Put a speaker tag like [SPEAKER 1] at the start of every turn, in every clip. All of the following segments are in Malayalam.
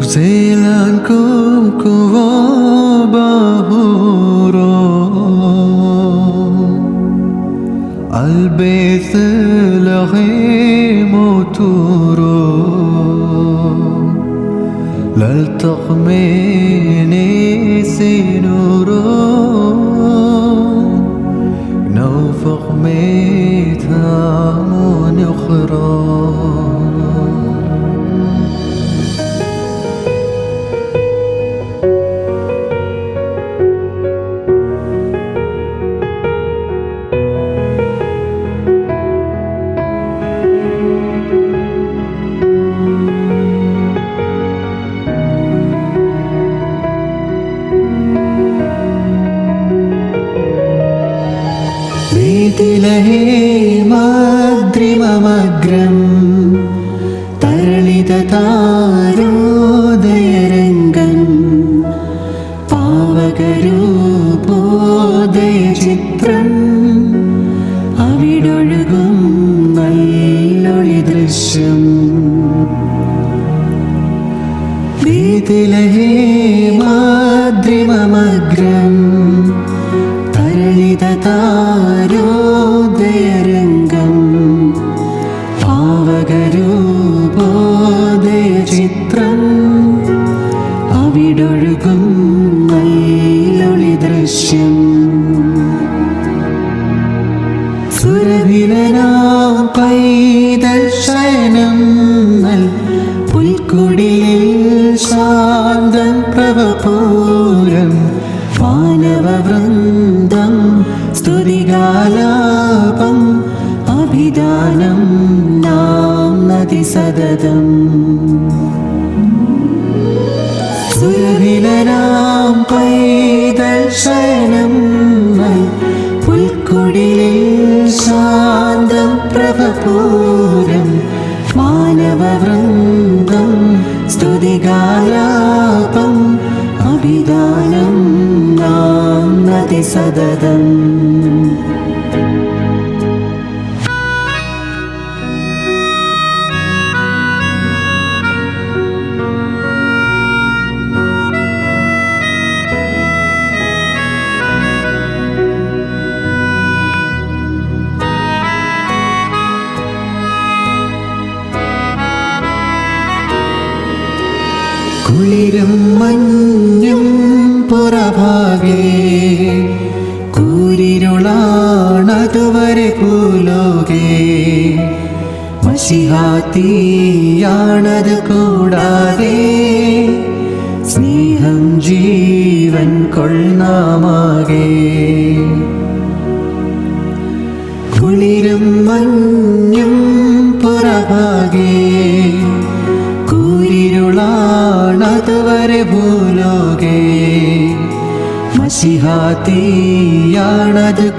[SPEAKER 1] زيلانكو كوابا هورو البيت لغيمو تورو لالتقميني سينورو ീതിലഹേമാദ്രിമമഗ്രം തരളിതതാരോദയരംഗം പാവകരൂപോദയചിത്രം അവിടൊഴുകും നല്ലൊളി ദൃശ്യം. വീതിലഹേമാദ്രിമമഗ്രം അവിടൊഴുകും നല്ലൊളി ദൃശ്യം. സുരവിരനാം പൈതൽ ശയനം നൽ പുൽക്കുടിയിൽ ശാന്തം പ്രഭപൂരം. മാനവവൃന്ദം സ്തുതികാലാപം അഭിദാനം നാം നദി സതതം. സുരവിലനാം പൈതൽ ശയനം പുൽക്കുടിലിൽ ശാന്തം പ്രഭപൂരം. മാനവവൃന്ദം സ്തുതികാലാപം അഭിദാനം നാം നദി സതതം. കുളിരും മഞ്ഞും പുറഭാഗേ കൂരിരുളാണതുവരെ കൂലോകെ മസിഹാത്തിയാണത് കൂടാതെ സ്നേഹം ജീവൻ കൊള്ളാമാകെ. കുളിരും മഞ്ഞും പുറഭാഗേ മഷിഹാത്തിയാണത്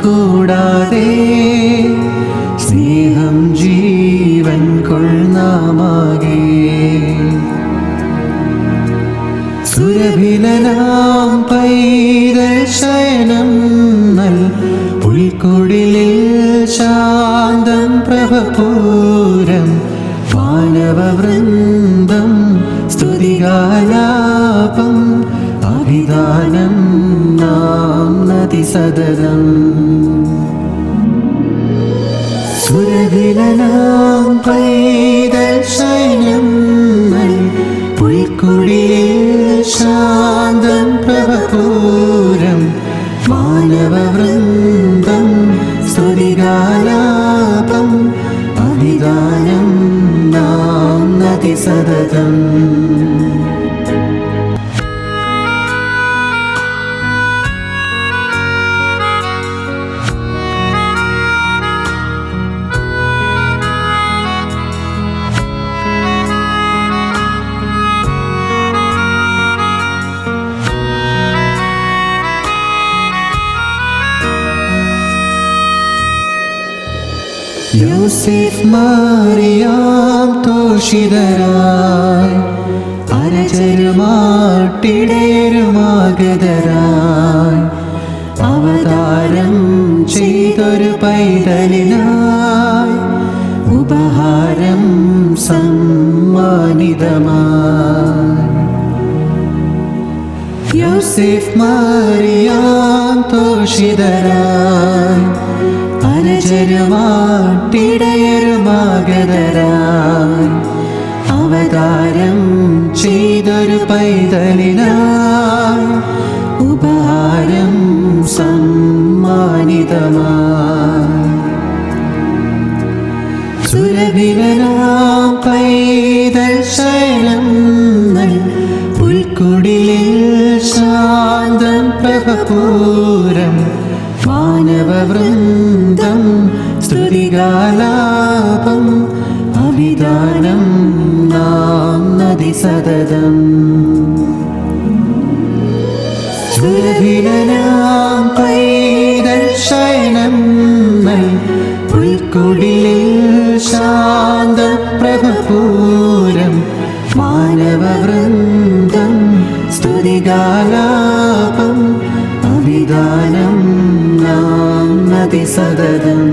[SPEAKER 1] കൂടാതെ സ്നേഹം ജീവൻ കൊള്ളാമാകെ. സുരഭിലനാം പൈതൽ ശയനം നൽ പുൽക്കുടിലിൽ ശാന്തം പ്രഭപൂരം മാനവവൃന്ദം സ്തുതികാലാപം അഭിദാനം സതതം സുരവിലനാം പൈതൽ ശയനം പുൽക്കുടിയിൽ ശാന്തം പ്രഭപൂരം. മാനവവൃന്ദം സ്തുതികാലാപം അഭിദാനം നാം നദി സതതം യോസേഫ് മാറിയാം തോഷിതരായി. അരചരുമാട്ടിടേരുമാഗതരായി. അവതാരം ചെയ്തൊരു പൈതലിനായി. ഉപഹാരം സം യോസിഫ് മാറിയാം തോഷിതരായി. അനജരുമാട്ടിടയരുമാഗതരായി അവതാരം ചെയ്തൊരു പൈതലിനായി ഉപഹാരം സമ്മാനിതമായി സുരഭിലനാം പൈതൽ നൽ പുൽക്കുടിലിൽ ശാന്തം പ്രഭപൂരം അഭിദാനം നാം നദി സതതം. സുരഭിനാം പൈതൽ ശയനം പുൽക്കുടിലിൽ ശാന്ത പ്രഭപൂരം മാനവവൃന്ദം സ്തുതികാലാപം അഭിദാനം നാം നദി സതതം.